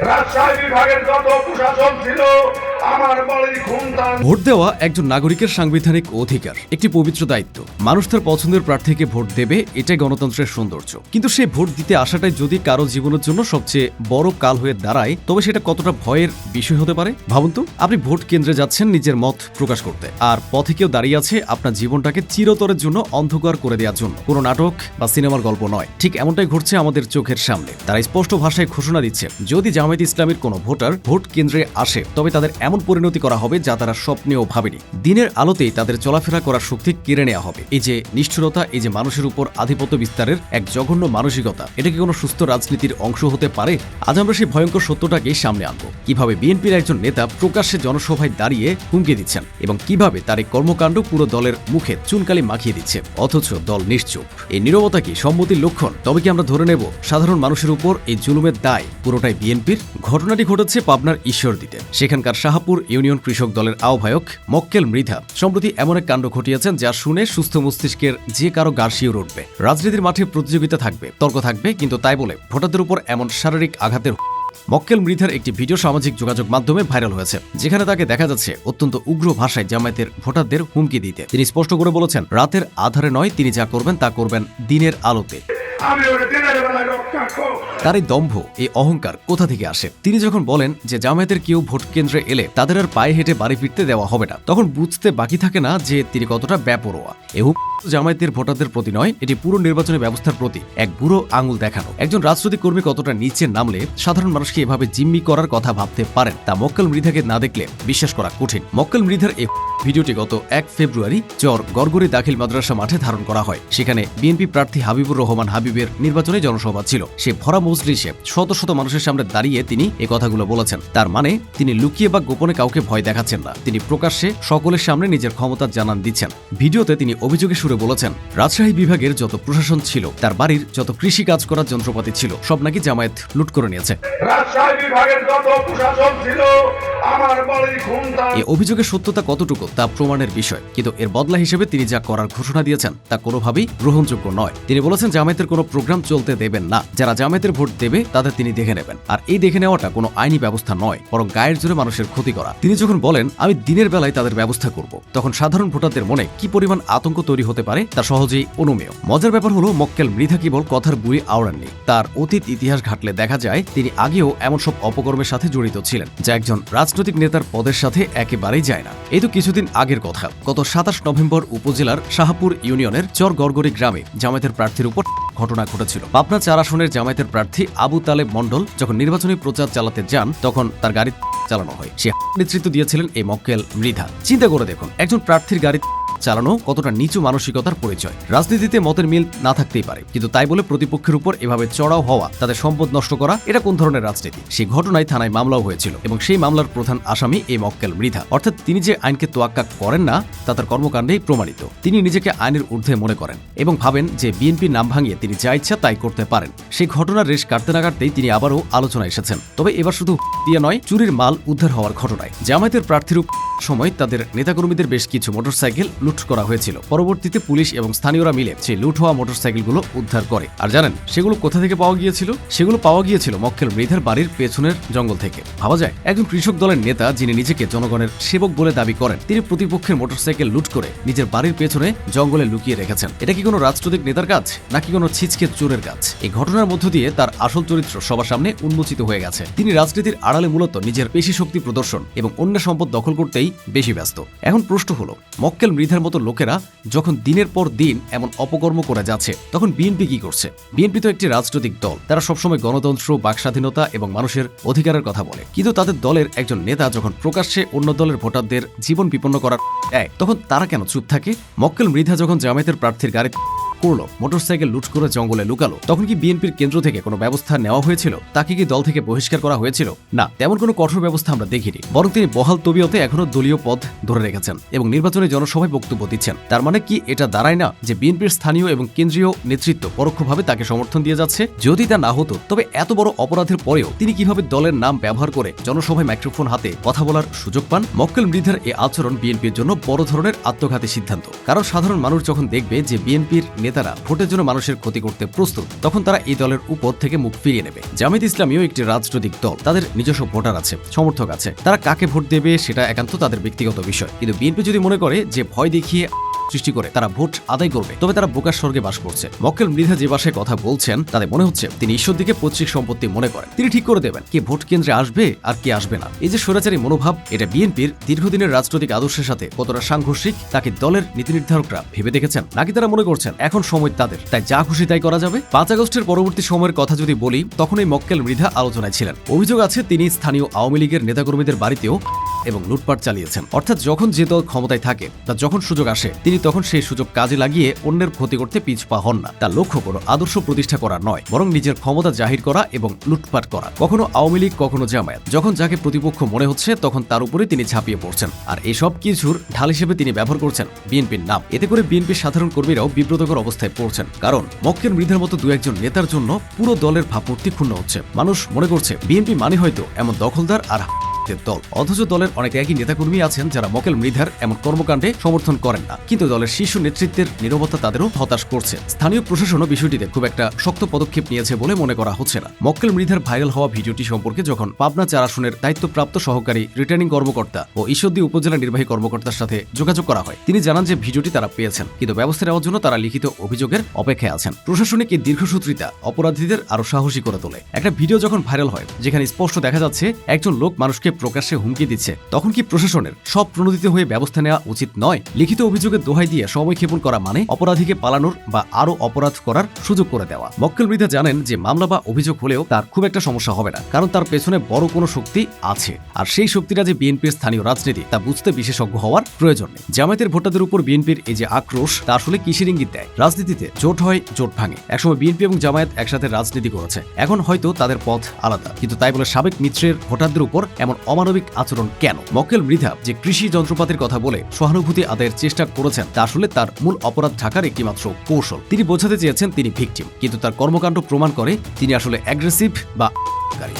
রাজশাহী বিভাগের যত প্রশাসন ছিল ভোট দেওয়া একজন নাগরিকের সাংবিধানিক অধিকার, একটি পবিত্র দায়িত্ব। মানুষ তার পছন্দের প্রার্থীকে ভোট দেবে, এটাই গণতন্ত্রের সৌন্দর্য। কিন্তু সে ভোট দিতে আসাটাই যদি কারও জীবনের জন্য সবচেয়ে বড় কাল হয়ে দাঁড়ায়, তবে সেটা কতটা ভয়ের বিষয় হতে পারে? ভাবুন তো, আপনি ভোট কেন্দ্রে যাচ্ছেন নিজের মত প্রকাশ করতে। আর পথে কেউ দাঁড়িয়ে আছে আপনার জীবনটাকে চিরতরের জন্য অন্ধকার করে দেওয়ার জন্য। কোনো নাটক বা সিনেমার গল্প নয়। ঠিক এমনটাই ঘটছে আমাদের চোখের সামনে। তারা স্পষ্ট ভাষায় ঘোষণা দিচ্ছে, যদি জামায়াত ইসলামের কোনো ভোটার ভোট কেন্দ্রে আসে, তবে তাদের এমন পরিণতি করা হবে যা তারা স্বপ্নেও ভাবেনি। দিনের আলোতেই তাদের চলাফেরা করার শক্তি কেড়ে নেওয়া হবে। এই যে নিষ্ঠুরতা, এই যে মানুষের উপর আধিপত্য বিস্তারের এক জঘন্য মানসিকতা, এটা কি কোনো সুস্থ রাজনীতির অংশ হতে পারে? আজ আমরা সেই ভয়ঙ্কর সত্যটাকেই সামনে আনব। কীভাবে বিএনপির একজন নেতা প্রকাশ্যে জনসভায় দাঁড়িয়ে হুমকি দিচ্ছেন এবং কীভাবে তার এই কর্মকাণ্ড পুরো দলের মুখে চুনকালি মাখিয়ে দিচ্ছে? অথচ দল নিশ্চুপ। এই নীরবতা কি সম্মতির লক্ষণ? তবে কি আমরা ধরে নেব, সাধারণ মানুষের উপর এই জুলুমের দায় পুরোটাই বিএনপির? ঘটনাটি ঘটেছে পাবনার ঈশ্বরদীতে। সেখানকার শাহাপুর ইউনিয়ন কৃষক দলের আহ্বায়ক মক্কেল মৃধা। সম্প্রতি এমন এক কাণ্ড ঘটিয়েছেন যা শুনে সুস্থ মস্তিষ্কের যে কারও গা শিউর উঠবে। রাজনীতির মাঠে প্রতিযোগিতা থাকবে, তর্ক থাকবে, কিন্তু তাই বলে ভোটারদের উপর এমন শারীরিক আঘাতের মক্কেল মৃধার একটি ভিডিও সামাজিক যোগাযোগ মাধ্যমে ভাইরাল হয়েছে, যেখানে তাকে দেখা যাচ্ছে অত্যন্ত উগ্র ভাষায় জামায়াতের ভোটারদের হুমকি দিতে। তিনি স্পষ্ট করে বলেছেন, রাতের আধারে নয়, তিনি যা করবেন তা করবেন দিনের আলোতে। তার এই দম্ভ এই অহংকার কোথা থেকে আসে? তিনি যখন বলেন যে জামায়াতের কেউ ভোট কেন্দ্রে এলে তাদের আর পায়ে হেঁটে বাড়ি ফিরতে দেওয়া হবে না, তখন বুঝতে বাকি থাকে না যে তিনি কতটা ব্যাপরোয়া। এ হুমকি জামায়াতের ভোটারদের প্রতি নয়, এটি পুরো নির্বাচনী ব্যবস্থার প্রতি এক বুড়ো আঙুল দেখানো। একজন রাজনৈতিক কর্মী কতটা নিচে নামলে সাধারণ মানুষকে এভাবে জিম্মি করার কথা ভাবতে পারেন তা মক্কেল মৃধাকে না দেখলে বিশ্বাস করা কঠিন। মক্কেল মৃধার এই ভিডিওটি গত এক ফেব্রুয়ারি চর গড়গড়ি দাখিল মাদ্রাসা মাঠে ধারণ করা হয়। সেখানে বিএনপি প্রার্থী হাবিবুর রহমান হাবিবের নির্বাচনী জনসভা ছিল। সে ভরা মজলিসে শত শত মানুষের সামনে দাঁড়িয়ে তিনি এ কথাগুলো বলেছেন। তার মানে তিনি লুকিয়ে বা গোপনে কাউকে ভয় দেখাচ্ছেন না। তিনি প্রকাশ্যে সকলের সামনে নিজের ক্ষমতা জানান দিচ্ছেন। ভিডিওতে তিনি অভিযোগে সুরে বলেছেন রাজশাহী বিভাগের যত প্রশাসন ছিল তার বাড়ির যত কৃষি কাজ করার যন্ত্রপাতি ছিল সব নাকি জামায়াত লুট করে নিয়েছে। রাজশাহী বিভাগের যত প্রশাসন ছিল আমার বাড়ির খুনতান এই অভিযোগের সত্যতা কতটুকু তা প্রমাণের বিষয়। কিন্তু এর বদলা হিসেবে তিনি যা করার ঘোষণা দিয়েছেন তা কোনোভাবেই গ্রহণযোগ্য নয়। তিনি বলেছেন জামায়াতের কোনো প্রোগ্রাম চলতে দেবেন না। যারা জামায়াতের ভোট দেবে, তাদের তিনি দেখে নেবেন। আর এই দেখে নেওয়াটা কোনো আইনি ব্যবস্থা নয়, বরং গায়ের জোরে মানুষের ক্ষতি করা। তিনি যখন বলেন, আমি দিনের বেলায় তাদের ব্যবস্থা করব তখন সাধারণ ভোটারদের মনে কি পরিমাণ আতঙ্ক তৈরি হতে পারে, তা সহজেই অনুমেয়। মজার ব্যাপার হলো, মক্কেল মৃধা কেবল কথার বুড়ি আওড়াননি তার অতীত ইতিহাস ঘাটলে দেখা যায়, তিনি আগেও এমন সব অপকর্মের সাথে জড়িত ছিলেন, যা একজন রাজনৈতিক নেতার পদের সাথে একেবারেই যায় না। এই তো কিছুদিন আগের কথা। গত সাতাশ নভেম্বর উপজেলার শাহপুর ইউনিয়নের চর গড়গড়ি গ্রামে জামায়াতের প্রার্থীর উপর ঘটনা ঘটেছিল। পাবনা চার আসনের জামায়াতের প্রার্থী আবু তালেব মণ্ডল যখন নির্বাচনী প্রচার চালাতে যান, তখন তার গাড়ি চালানো হয়। সে নেতৃত্ব দিয়েছিলেন এই মক্কেল মৃধা। চিন্তা করে দেখুন, একজন প্রার্থীর গাড়ি চালানো কতটা নিচু মানসিকতার পরিচয়। রাজনীতিতে মতের মিল না থাকতেই পারে, কিন্তু তাই বলে প্রতিপক্ষের উপর এভাবে চড়াও হওয়া, তাদের সম্পদ নষ্ট করা, এটা কোন ধরনের রাজনীতি? সেই ঘটনায় থানায় মামলাও হয়েছিল এবং সেই মামলার প্রধান আসামি এই মক্কেল মৃধা। অর্থাৎ তিনি যে আইনকে তোয়াক্কা করেন না, তা তার কর্মকাণ্ডেই প্রমাণিত। তিনি নিজেকে আইনের ঊর্ধ্বে মনে করেন এবং ভাবেন যে বিএনপি নাম ভাঙিয়ে তিনি যা ইচ্ছা তাই করতে পারেন। সেই ঘটনার রেশ কাটতে না কাটতেই তিনি আবারও আলোচনায় এসেছেন। তবে এবার শুধু দিয়ে নয়, চুরির মাল উদ্ধার হওয়ার ঘটনায়। জামায়াতের প্রার্থীর সময় তাদের নেতাকর্মীদের বেশ কিছু মোটরসাইকেল লুট করা হয়েছিল। পরবর্তীতে পুলিশ এবং স্থানীয়রা মিলে সেই লুট হওয়া মোটরসাইকেলগুলো উদ্ধার করে। আর জানেন, সেগুলো কোথা থেকে পাওয়া গিয়েছিল? সেগুলো পাওয়া গিয়েছিল মক্কেল মৃধার বাড়ির পেছনের জঙ্গল থেকে। ভাবা যায়, একজন কৃষক দলের নেতা যিনি নিজেকে জনগণের সেবক বলে দাবি করেন, তিনি প্রতিপক্ষের মোটরসাইকেল লুট করে নিজের বাড়ির পেছনে জঙ্গলে লুকিয়ে রেখেছেন। এটা কি কোনো রাজনৈতিক নেতার কাজ, নাকি কোনো ছিচকে চোরের কাজ? এই ঘটনার মধ্য দিয়ে তার আসল চরিত্র সবার সামনে উন্মোচিত হয়ে গেছে। তিনি রাজনীতির আড়ালে মূলত নিজের পেশি শক্তি প্রদর্শন এবং অন্য সম্পদ দখল করতেই বেশি ব্যস্ত। এখন প্রশ্ন হলো, মক্কেল মৃধার মতো লোকেরা যখন দিনের পর দিন এমন অপকর্ম করে যাচ্ছে, তখন বিএনপি কি করছে? বিএনপি তো একটি রাজনৈতিক দল। তারা সবসময় গণতন্ত্র, বাক স্বাধীনতা এবং মানুষের অধিকারের কথা বলে। কিন্তু তাদের দলের একজন নেতা যখন প্রকাশ্যে অন্য দলের ভোটারদের জীবন বিপন্ন করার দেয়, তখন তারা কেন চুপ থাকে? মক্কেল মৃধা যখন জামায়াতের প্রার্থীর গাড়ি করল, মোটরসাইকেল লুট করে জঙ্গলে লুকালো। তখন কি বিএনপির কেন্দ্র থেকে কোনো ব্যবস্থা নেওয়া হয়েছিল? তাকে কি দল থেকে বহিষ্কার করা হয়েছিল? না, তেমন কোনো কঠোর ব্যবস্থা আমরা দেখিনি। বরং তিনি বহাল তবিয়তে এখনও দলীয় পদ ধরে রেখেছেন এবং নির্বাচনী জনসভায় বক্তব্য দিচ্ছেন। তার মানে কি এটা দাঁড়ায় না যে বিএনপির স্থানীয় এবং কেন্দ্রীয় নেতৃত্ব পরোক্ষভাবে তাকে সমর্থন দিয়ে যাচ্ছে? যদি তা না হতো, তবে এত বড় অপরাধের পরেও তিনি কীভাবে দলের নাম ব্যবহার করে জনসভায় মাইক্রোফোন হাতে কথা বলার সুযোগ পান? মক্কেল মৃধার এই আচরণ বিএনপির জন্য বড় ধরনের আত্মঘাতী সিদ্ধান্ত। কারণ সাধারণ মানুষ যখন দেখবে যে বিএনপির নেতারা ভোটের জন্য মানুষের ক্ষতি করতে প্রস্তুত। তখন তারা এই দলের উপর থেকে মুখ ফিরিয়ে নেবে। জামায়াত ইসলামীও একটি রাজনৈতিক দল। তাদের নিজস্ব ভোটার আছে, সমর্থক আছে। তারা কাকে ভোট দেবে সেটা একান্ত তাদের ব্যক্তিগত বিষয়। কিন্তু বিএনপি যদি মনে করে যে ভয় দেখিয়ে সৃষ্টি করে, তারা ভোট আদায় করবে। তবে তারা বোকার স্বর্গে বাস করছে। মক্কেল মৃধা যে ভাষায় কথা বলছেন, তাদের মনে হচ্ছে তিনি ঈশ্বর দিকে পৈতৃক সম্পত্তি মনে করেন। তিনি ঠিক করে দেবেন কে ভোট কেন্দ্রে আসবে আর কে আসবে না। এই যে স্বৈরাচারী মনোভাব, এটা বিএনপির দীর্ঘদিনের রাজনৈতিক আদর্শের সাথে কতটা সাংঘর্ষিক, তাকে দলের নীতি নির্ধারকরা ভেবে দেখেছেন? নাকি তারা মনে করছেন, এখন সময় তাদের। তাই যা খুশি তাই করা যাবে। পাঁচ আগস্টের পরবর্তী সময়ের কথা যদি বলি তখনই মক্কেল মৃধা আলোচনায় ছিলেন। অভিযোগ আছে, তিনি স্থানীয় আওয়ামী লীগের নেতাকর্মীদের বাড়িতেও এবং লুটপাট চালিয়েছেন। অর্থাৎ যখন যে দল ক্ষমতায় থাকে, তার যখন সুযোগ আসে, তিনি তখন সেই সুযোগ কাজে লাগিয়ে অন্যের ক্ষতি করতে পিছপা হন না। তার লক্ষ্য কোনো আদর্শ প্রতিষ্ঠা করা নয়, বরং নিজের ক্ষমতা জাহির করা এবং লুটপাট করা। কখনো আওয়ামী লীগ, কখনো জামায়াত। যখন যাকে প্রতিপক্ষ মনে হচ্ছে, তখন তার উপরে তিনি ঝাঁপিয়ে পড়ছেন। আর এসব কিছুর ঢাল হিসেবে তিনি ব্যবহার করছেন বিএনপির নাম। এতে করে বিএনপির সাধারণ কর্মীরাও বিব্রতকর অবস্থায় পড়ছেন। কারণ মক্কের মৃধের মতো দু একজন নেতার জন্য পুরো দলের ভাবমূর্তি ক্ষুণ্ণ হচ্ছে। মানুষ মনে করছে, বিএনপি মানে হয়তো এমন দখলদার আর নেতৃত্বের দল। অথচ দলের অনেক একই নেতাকর্মী আছেন যারা মকেল মৃধার এমন কর্মকাণ্ডে সমর্থন করেন না। কিন্তু দলের শীর্ষ নেতৃত্বের নিরবতা তাদেরও হতাশ করছে। স্থানীয় প্রশাসনও বিষয়টিতে খুব একটা শক্ত পদক্ষেপ নিয়েছে বলে মনে করা হচ্ছে না। মক্কেল মৃধার ভাইরাল হওয়া ভিডিওটি সম্পর্কে যখন পাবনা চার আসনের দায়িত্বপ্রাপ্ত সহকারী রিটার্নিং কর্মকর্তা ও ঈশ্বরদী উপজেলা নির্বাহী কর্মকর্তার সাথে যোগাযোগ করা হয়, তিনি জানান যে ভিডিওটি তারা পেয়েছেন, কিন্তু ব্যবস্থা নেওয়ার জন্য তারা লিখিত অভিযোগের অপেক্ষায় আছেন। প্রশাসনিক এই দীর্ঘসূত্রিতা অপরাধীদের আরও সাহসী করে তোলে। একটা ভিডিও যখন ভাইরাল হয়, যেখানে স্পষ্ট দেখা যাচ্ছে, একজন লোক মানুষকে প্রকাশ্যে হুমকি দিচ্ছে। তখন কি প্রশাসনের সব প্রণোদিত হয়ে ব্যবস্থা নেওয়া উচিত নয়? লিখিত অভিযোগের দোহাই দিয়ে সময় ক্ষেপণ করা মানে অপরাধীকে পালানোর বা আরও অপরাধ করার সুযোগ করে দেওয়া। মক্কেল মৃধা জানেন যে মামলা বা অভিযোগ হলেও তার খুব একটা সমস্যা হবে না, কারণ তার পেছনে বড় কোনো শক্তি আছে। আর সেই শক্তিটা যে বিএনপির স্থানীয় রাজনীতি, তা বুঝতে বিশেষজ্ঞ হওয়ার প্রয়োজন নেই। জামায়াতের ভোটারদের উপর বিএনপির এই যে আক্রোশ, তা আসলে কিসের ইঙ্গিত দেয়? রাজনীতিতে জোট হয়, জোট ভাঙে। একসময় বিএনপি এবং জামায়াত একসাথে রাজনীতি করেছে। এখন হয়তো তাদের পথ আলাদা। কিন্তু তাই বলে সাবেক মিত্রের ভোটারদের উপর এমন অমানবিক আচরণ কেন? মক্কেল মৃধা যে কৃষি যন্ত্রপাতির কথা বলে সহানুভূতি আদায়ের চেষ্টা করেছেন, তা আসলে তার মূল অপরাধ ঢাকার একটিমাত্র কৌশল। তিনি বোঝাতে চেয়েছেন তিনি ভিকটিম কিন্তু তার কর্মকাণ্ড প্রমাণ করে তিনি আসলে অ্যাগ্রেসিভ বা কারী